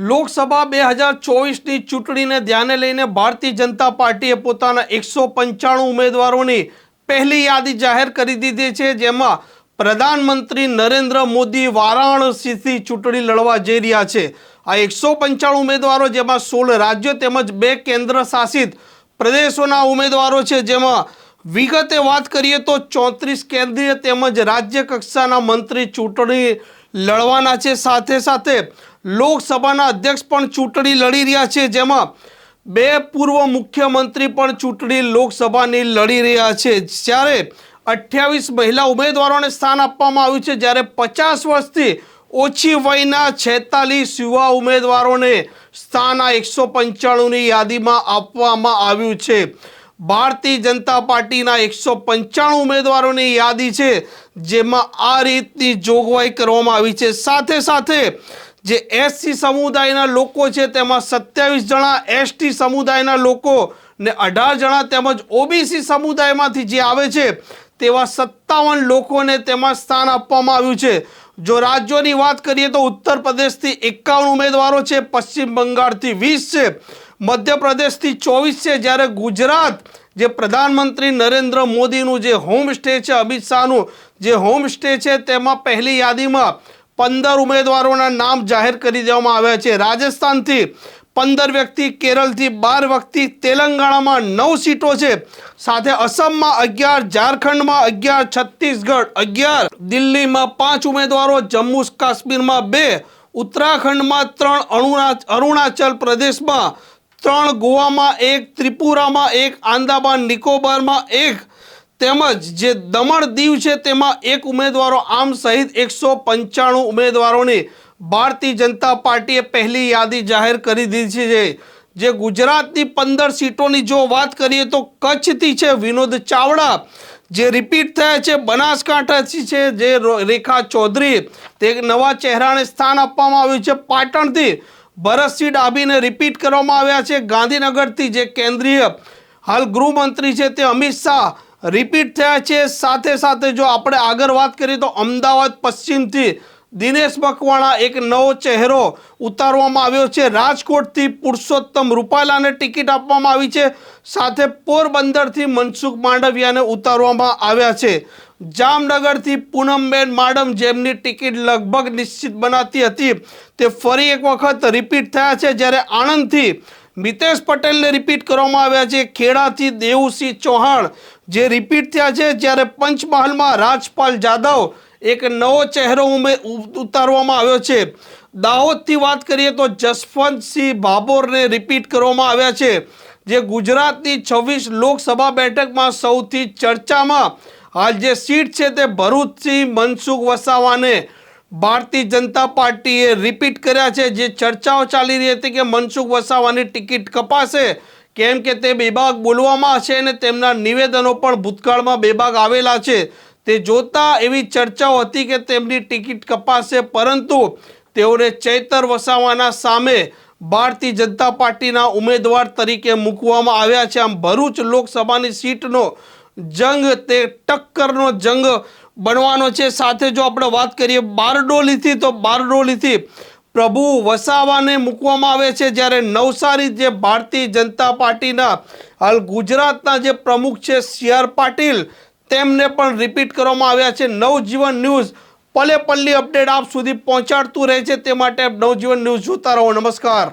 લોકસભા બે હજાર ચોવીસની ચૂંટણીને ધ્યાને લઈને ભારતીય જનતા પાર્ટીએ પોતાના એકસો પંચાણું ઉમેદવારોની પહેલી યાદી જાહેર કરી દીધી છે, જેમાં પ્રધાનમંત્રી નરેન્દ્ર મોદી વારાણસીથી ચૂંટણી લડવા જઈ રહ્યા છે. આ એકસો પંચાણું ઉમેદવારો, જેમાં સોળ રાજ્યો તેમજ બે કેન્દ્ર શાસિત પ્રદેશોના ઉમેદવારો છે, જેમાં વિગતે વાત કરીએ તો ચોત્રીસ કેન્દ્રીય તેમજ રાજ્ય કક્ષાના મંત્રી ચૂંટણી લડવાના છે. સાથે સાથે લોકસભાના અધ્યક્ષ પણ ચૂંટણી લડી રહ્યા છે. જેમાં બે પૂર્વ મુખ્યમંત્રી પણ ચૂંટણી લોકસભાની લડી રહ્યા છે. જ્યારે અઠ્યાવીસ મહિલા ઉમેદવારોને સ્થાન આપવામાં આવ્યું છે, જ્યારે પચાસ વર્ષથી ઓછી વયના છેતાલીસ યુવા ઉમેદવારોને સ્થાન આ એકસો પંચાણુંની યાદીમાં આપવામાં આવ્યું છે. ભારતીય જનતા પાર્ટીના એકસો પંચાણું ઉમેદવારોની યાદી છે, જેમાં આ રીતની જોગવાઈ કરવામાં આવી છે. સાથે સાથે જે એસસી સમુદાયના લોકો છે તેમાં સત્યાવીસ જણા એસટી સમુદાયના લોકો ને અઢાર જણા તેમજ ઓબીસી સમુદાયમાંથી જે આવે છે તેવા સત્તાવન લોકોને તેમાં સ્થાન આપવામાં આવ્યું છે. જો રાજ્યોની વાત કરીએ તો ઉત્તર પ્રદેશથી એકાવન ઉમેદવારો છે, પશ્ચિમ બંગાળથી વીસ છે, મધ્યપ્રદેશથી ચોવીસ છે. જ્યારે ગુજરાત, જે પ્રધાનમંત્રી નરેન્દ્ર મોદીનું જે હોમ સ્ટે છે, અમિત શાહનું જે હોમ સ્ટે છે, તેમાં પહેલી યાદીમાં પંદર ઉમેદવારોના નામ જાહેર કરી દેવામાં આવ્યા છે. રાજસ્થાનથી પંદર વ્યક્તિ, કેરળથી બાર વ્યક્તિ, તેલંગાણામાં નવ સીટો છે. સાથે અસમમાં અગિયાર, ઝારખંડમાં અગિયાર, છત્તીસગઢ અગિયાર, દિલ્હીમાં પાંચ ઉમેદવારો જમ્મુ કાશ્મીરમાં બે, ઉત્તરાખંડમાં ત્રણ અરુણા અરુણાચલ પ્રદેશમાં ત્રણ, ગોવામાં એક, ત્રિપુરામાં એક આંદામાન નિકોબારમાં એક તેમજ જે દમણ દીવ છે તેમાં એક ઉમેદવારો આમ સહિત એકસો પંચાણું ઉમેદવારોની ભારતીય જનતા પાર્ટીએ પહેલી યાદી જાહેર કરી દીધી છે. જે ગુજરાતની પંદર સીટોની જો વાત કરીએ તો કચ્છથી છે વિનોદ ચાવડા, જે રિપીટ થયા છે બનાસકાંઠાથી છે, જે રેખા ચૌધરી, તે નવા ચહેરાને સ્થાન આપવામાં આવ્યું છે. પાટણથી ભરતસિંહ ડાભીને રિપીટ કરવામાં આવ્યા છે. ગાંધીનગરથી જે કેન્દ્રીય હાલ ગૃહમંત્રી છે તે અમિત શાહ રિપીટ થયા છે. સાથે સાથે જો આપણે આગળ વાત કરીએ તો અમદાવાદ પશ્ચિમથી દિનેશ મકવાણા એક નવો ચહેરો ઉતારવામાં આવ્યો છે. રાજકોટથી પુરુષોત્તમ રૂપાલાને ટિકિટ આપવામાં આવી છે. સાથે પોરબંદરથી મનસુખ માંડવિયાને ઉતારવામાં આવ્યા છે. જામનગરથી પૂનમબેન માડમ જેમની ટિકિટ લગભગ નિશ્ચિત બનાતી હતી, તે ફરી એક વખત રિપીટ થયા છે. જ્યારે આણંદથી મિતેશ પટેલને રિપીટ કરવામાં આવ્યા છે. ખેડાથી દેવુસિંહ ચૌહાણ, જે રિપીટ થયા છે જ્યારે પંચમહાલમાં રાજપાલ જાદવ એક નવો ચહેરો ઉતારવામાં આવ્યો છે. દાહોદથી વાત કરીએ તો જસવંતસિંહ ભાભોરને રિપીટ કરવામાં આવ્યા છે. જે ગુજરાતની છવ્વીસ લોકસભા બેઠકમાં સૌથી ચર્ચામાં, હાલ જે સીટ છે તે ભરૂચસિંહ મનસુખ વસાવાને ભારતીય જનતા પાર્ટીએ રિપીટ કર્યા છે. જે ચર્ચાઓ ચાલી રહી હતી કે મનસુખ વસાવાની ટિકિટ કપાશે, કેમ કે તે બેબાગ બોલવામાં છે અને તેમના નિવેદનો પણ ભૂતકાળમાં બેબાગ આવેલા છે. તે જોતા એવી ચર્ચાઓ હતી કે તેમની ટિકિટ કપાશે, પરંતુ તેઓને ચૈતર વસાવાના સામે ભારતીય જનતા પાર્ટીના ઉમેદવાર તરીકે મૂકવામાં આવ્યા છે. આમ ભરૂચ લોકસભાની સીટનો જંગ, તે ટક્કરનો જંગ બનવાનો છે. સાથે જો આપણે વાત કરીએ બારડોલીથી, તો બારડોલીથી પ્રભુ વસાવાને મૂકવામાં આવે છે. જ્યારે નવસારી જે ભારતીય જનતા પાર્ટીના, હાલ ગુજરાતના જે પ્રમુખ છે, સી પાટીલ, તેમને પણ રિપીટ કરવામાં આવ્યા છે. નવજીવન ન્યૂઝ પલે પલ્લી અપડેટ આપ સુધી પહોંચાડતું રહે છે. તે માટે નવજીવન ન્યૂઝ જોતા રહો. નમસ્કાર.